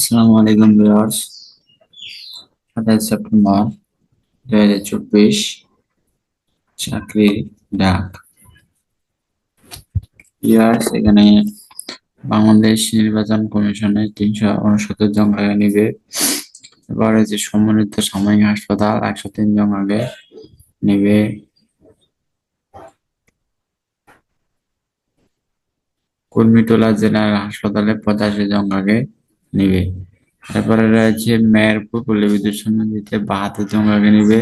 আসসালামু আলাইকুম ভিউয়ার্স। সাতাশ সেপ্টেম্বর দুই হাজার চব্বিশ, চাকরি ডাক। ভিউয়ার্স, এখানে বাংলাদেশ নির্বাচন কমিশনের তিনশো উনসত্তর জন আগে নিবে। এবারে যে সম্মানিত সাময়িক হাসপাতাল একশো তিন জন আগে নিবে। কুর্মিটোলা জেলার হাসপাতালে পঁচাশি জন আগে নিবে। তারপরে রয়েছে মেহেরপুর পল্লী বিদ্যুৎ সমিতিতে বাহাত্তর জন নিবে।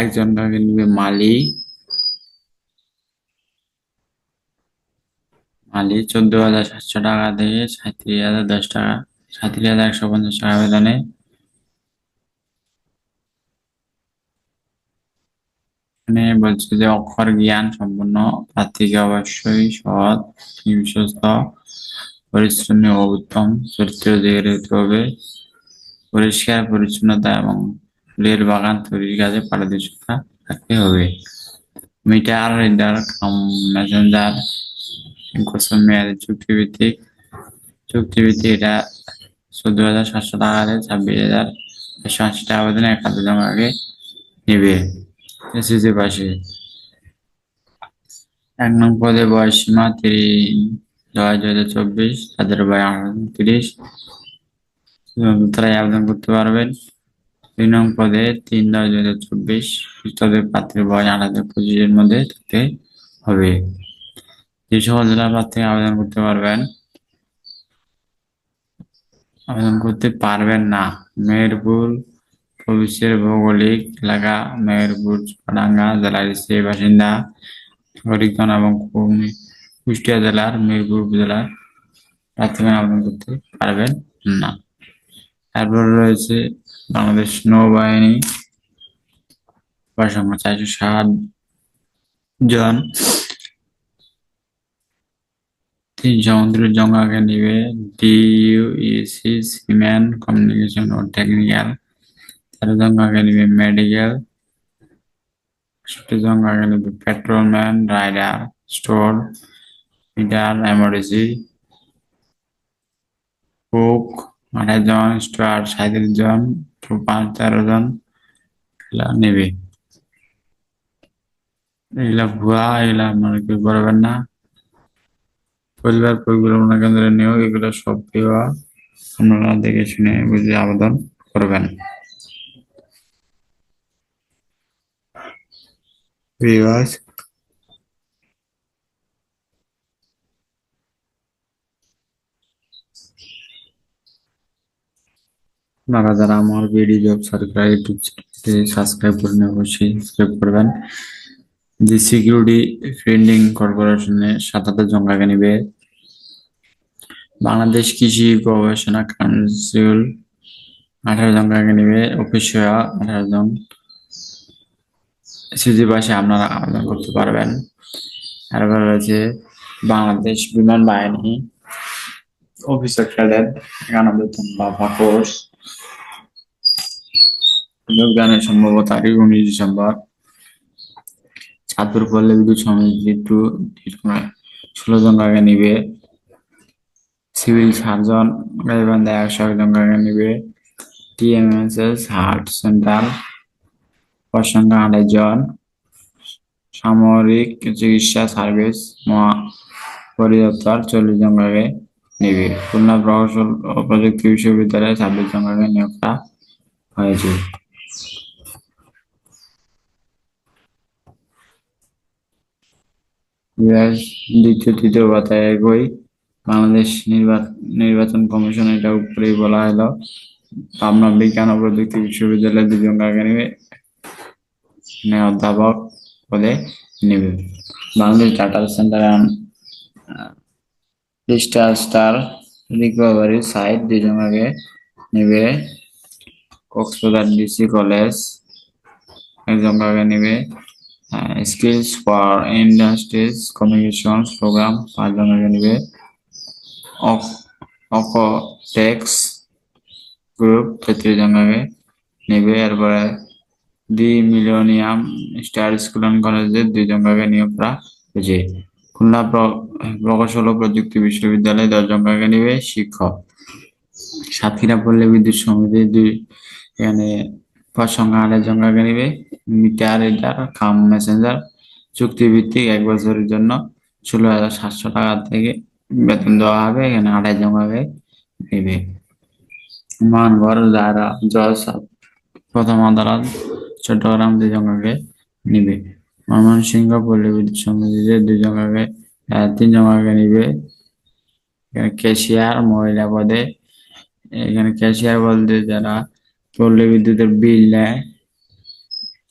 একজন আগে নিবে মালি মালি চোদ্দ হাজার সাতশো টাকা দিয়ে সাঁত্রিশ হাজার দশ টাকা, সাঁত্রিশ হাজার একশো পঞ্চাশ টাকা বেতনে। এখানে বলছে যে অক্ষর জ্ঞান সম্পন্ন প্রার্থীকে অবশ্যই সৎ বিশ্বস্ত পরিশ্রমী ও উত্তম চরিত্র জেগে হতে হবে পরিষ্কার, পরিচ্ছন্নতা এবং ফুলের বাগান তৈরির কাজে পারদর্শিতা থাকতে হবে। মিটার, রিডার, কাম মেসেঞ্জার মেয়াদের চুক্তিভিত্তিক চুক্তিভিত্তিক এটা চোদ্দ হাজার সাতশো টাকা দিয়ে ছাব্বিশ হাজার একশো আশি টাকা বেতনে এক হাজার জমা আগে নেবে। এসএসসি পাশে। এক নং পদে বয়স সীমা তিরিশ দুই হাজার চব্বিশ, তাদের বয়স তিরিশ। তারাই আবেদন করতে পারবেন। দুই নং পদে তিন দশ দুই হাজার চব্বিশ তাদের প্রার্থীর বয়স আট হাজার পঁচিশের মধ্যে থাকতে হবে। যে সকল জেলার প্রার্থী আবেদন করতে পারবেন, আবেদন করতে পারবেন না। মেহেরপুর প্রবিশ্বের ভৌগোলিক এলাকা, মেহেরপুর, চুয়াডাঙ্গা জেলার স্থায়ী বাসিন্দা হরিগঞ্জ এবং কুমি- কুষ্টিয়া জেলার মিরপুর উপজেলার প্রার্থীগণ আবেদন করতে পারবেন না তারপর রয়েছে বাংলাদেশ নৌবাহিনী সংখ্যা চারশো ষাট জন জন আগে নিবে ডিইউইসি সিমেন্ট কমিউনিকেশন ও টেকনিক্যাল তেরো আগে নিবে মেডিকেল আগে নিবে petrolman rider store leader emergency cook আঠাশ জন স্টার সাঁত্রিশ জন পাঁচ তেরো জন, এগুলা নেবে। এগুলা ভুয়া, এগুলা আপনারা কেউ করবেন না। পরিবার পরিকল্পনা কেন্দ্রের নিয়োগ, এগুলো সব ভুয়া। আপনারা দেখে শুনে বুঝে আবেদন করবেন। ভিউয়ার্স আপনারা যারা আমার বিডি জব সরকার ইউটিউব চ্যানেলটি সাবস্ক্রাইব করে নেন অবশ্যই সাবস্ক্রাইব করবেন। জি সিকিউরিটি ট্রেন্ডিং কর্পোরেশনে জন আগে নিবে। বাংলাদেশ কৃষি গবেষণা কাউন্সিল আঠারো আগে নিবে। অফিসিয়া আঠারো জন সিজি পাশে আপনারা আবেদন করতে পারবেন। তারপর রয়েছে বাংলাদেশ বিমান বাহিনী অফিসার ক্যাডেট একানব্বই জন বাফা কোর্স যোগদানের সম্ভব তারিখ উনিশ ডিসেম্বর। চাঁদপুর পল্লী বিদ্যুৎ সমিতি টু ষোলো জন আগে নিবে। সিভিল সার্জন গাইবান্ধা একশো জন আগে নিবে। টিএমএসএস হার্ট সেন্টার প্রসঙ্গে আড়াই জন। সামরিক চিকিৎসা সার্ভিস মহা পরিদপ্তর চল্লিশ জন আগে নিবে। খুলনা প্রকৌশল ও প্রযুক্তি বিশ্ববিদ্যালয়ে ছাব্বিশ জন আগে নিয়োগ করা হয়েছে দ্বিতীয়, তৃতীয় পাতায় একই বাংলাদেশ নির্বা- নির্বাচন কমিশন এটা উপরেই বলা হলো। পাবনা বিজ্ঞান ও প্রযুক্তি বিশ্ববিদ্যালয়ের দুজন মানে অধ্যাপক পদে নেবে। Bangladesh data centre and disaster recovery site দুজন আগে নেবে। কক্সবাজার ডিসি কলেজ একজন আগে নেবে। Skills for industries communication programme পাঁচজন আগে নেবে। অকোটেক্স গ্রুপ তেত্রিশ জন আগে নেবে। এরপরে the millennium star school and কলেজের দুইজন আগে নিয়োগ করা হয়েছে। খুলনা প্র- প্রকৌশল প্রযুক্তি বিশ্ববিদ্যালয়ে আগে নেবে শিক্ষক। সাতক্ষীরা পল্লী বিদ্যুৎ সমিতি দুই, এখানে সংখ্যা কাকে নিবে মিটার, রিডার, কাম মেসেঞ্জার, চুক্তিভিত্তিক এক বছরের জন্য ষোলো হাজার সাতশো টাকা থেকে বেতন দেওয়া হবে। এখানে আড়াই কাকে নেবে। মানগড় দায়রা জজ প্রথম আদালত, চট্টগ্রাম দুই জন কাকে নিবে। ময়মনসিংহ পল্লী বিদ্যুৎ সমিতিতে দুই জন কাকে আহ, তিন জন কাকে নিবে। এখানে ক্যাশিয়ার মহিলা পদে। এখানে ক্যাশিয়ার বলতে যারা পল্লী বিদ্যুতের বিল নেয়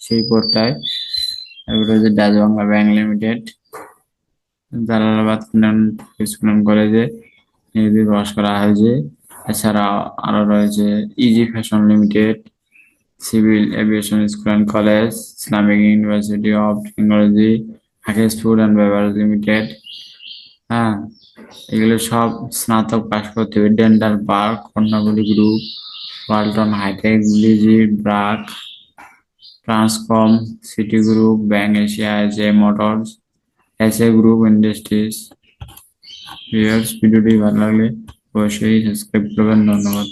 সেই পদটায় এগুলো হচ্ছে Dutch Bangla bank limited Jalalabad school কলেজে নিয়োগ প্রকাশ করা হয়েছে। এছাড়া আরও রয়েছে easy fashion limited civil aviation school and college Islamic university of technology হাকেশ food and beverage limited হ্যাঁ? এগুলো সব স্নাতক পাশ করতে হবে। Dental park Karnaphuli group Walton hitech lessee BRAC Transcom city group bank Asia S A motors S A group industries ভিডিওটি ভালো লাগলে অবশ্যই সাবস্ক্রাইব করবেন। ধন্যবাদ।